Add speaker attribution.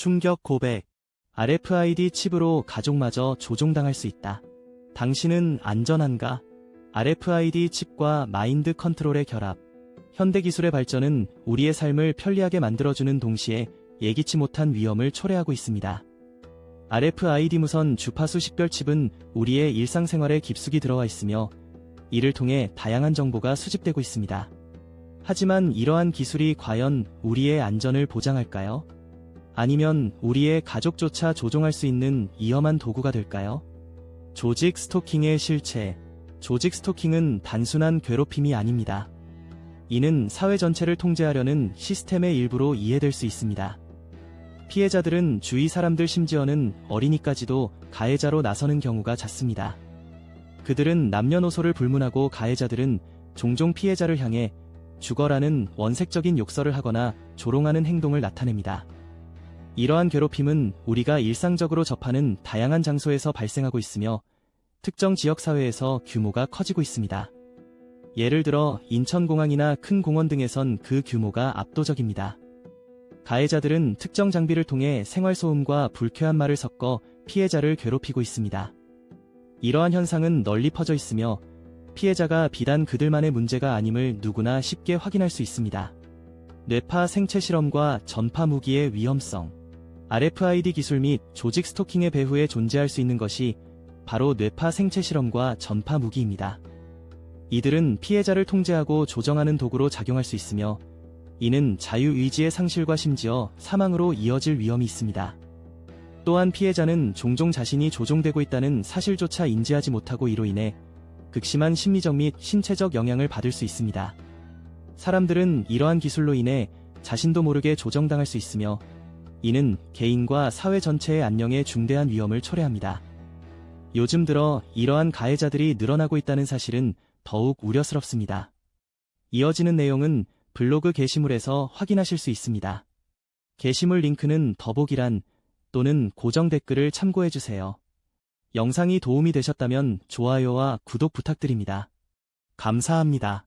Speaker 1: 충격 고백. RFID 칩으로 가족마저 조종당할 수 있다. 당신은 안전한가? RFID 칩과 마인드 컨트롤의 결합. 현대 기술의 발전은 우리의 삶을 편리하게 만들어주는 동시에 예기치 못한 위험을 초래하고 있습니다. RFID 무선 주파수 식별칩은 우리의 일상생활에 깊숙이 들어와 있으며 이를 통해 다양한 정보가 수집되고 있습니다. 하지만 이러한 기술이 과연 우리의 안전을 보장할까요? 아니면 우리의 가족조차 조종할 수 있는 위험한 도구가 될까요? 조직 스토킹의 실체. 조직 스토킹은 단순한 괴롭힘이 아닙니다. 이는 사회 전체를 통제하려는 시스템의 일부로 이해될 수 있습니다. 피해자들은 주위 사람들 심지어는 어린이까지도 가해자로 나서는 경우가 잦습니다. 그들은 남녀노소를 불문하고 가해자들은 종종 피해자를 향해 죽어라는 원색적인 욕설을 하거나 조롱하는 행동을 나타냅니다. 이러한 괴롭힘은 우리가 일상적으로 접하는 다양한 장소에서 발생하고 있으며 특정 지역 사회에서 규모가 커지고 있습니다. 예를 들어 인천공항이나 큰 공원 등에선 그 규모가 압도적입니다. 가해자들은 특정 장비를 통해 생활소음과 불쾌한 말을 섞어 피해자를 괴롭히고 있습니다. 이러한 현상은 널리 퍼져 있으며 피해자가 비단 그들만의 문제가 아님을 누구나 쉽게 확인할 수 있습니다. 뇌파 생체 실험과 전파 무기의 위험성. RFID 기술 및 조직 스토킹의 배후에 존재할 수 있는 것이 바로 뇌파 생체 실험과 전파 무기입니다. 이들은 피해자를 통제하고 조정하는 도구로 작용할 수 있으며 이는 자유의지의 상실과 심지어 사망으로 이어질 위험이 있습니다. 또한 피해자는 종종 자신이 조종되고 있다는 사실조차 인지하지 못하고 이로 인해 극심한 심리적 및 신체적 영향을 받을 수 있습니다. 사람들은 이러한 기술로 인해 자신도 모르게 조정당할 수 있으며 이는 개인과 사회 전체의 안녕에 중대한 위험을 초래합니다. 요즘 들어 이러한 가해자들이 늘어나고 있다는 사실은 더욱 우려스럽습니다. 이어지는 내용은 블로그 게시물에서 확인하실 수 있습니다. 게시물 링크는 더보기란 또는 고정 댓글을 참고해주세요. 영상이 도움이 되셨다면 좋아요와 구독 부탁드립니다. 감사합니다.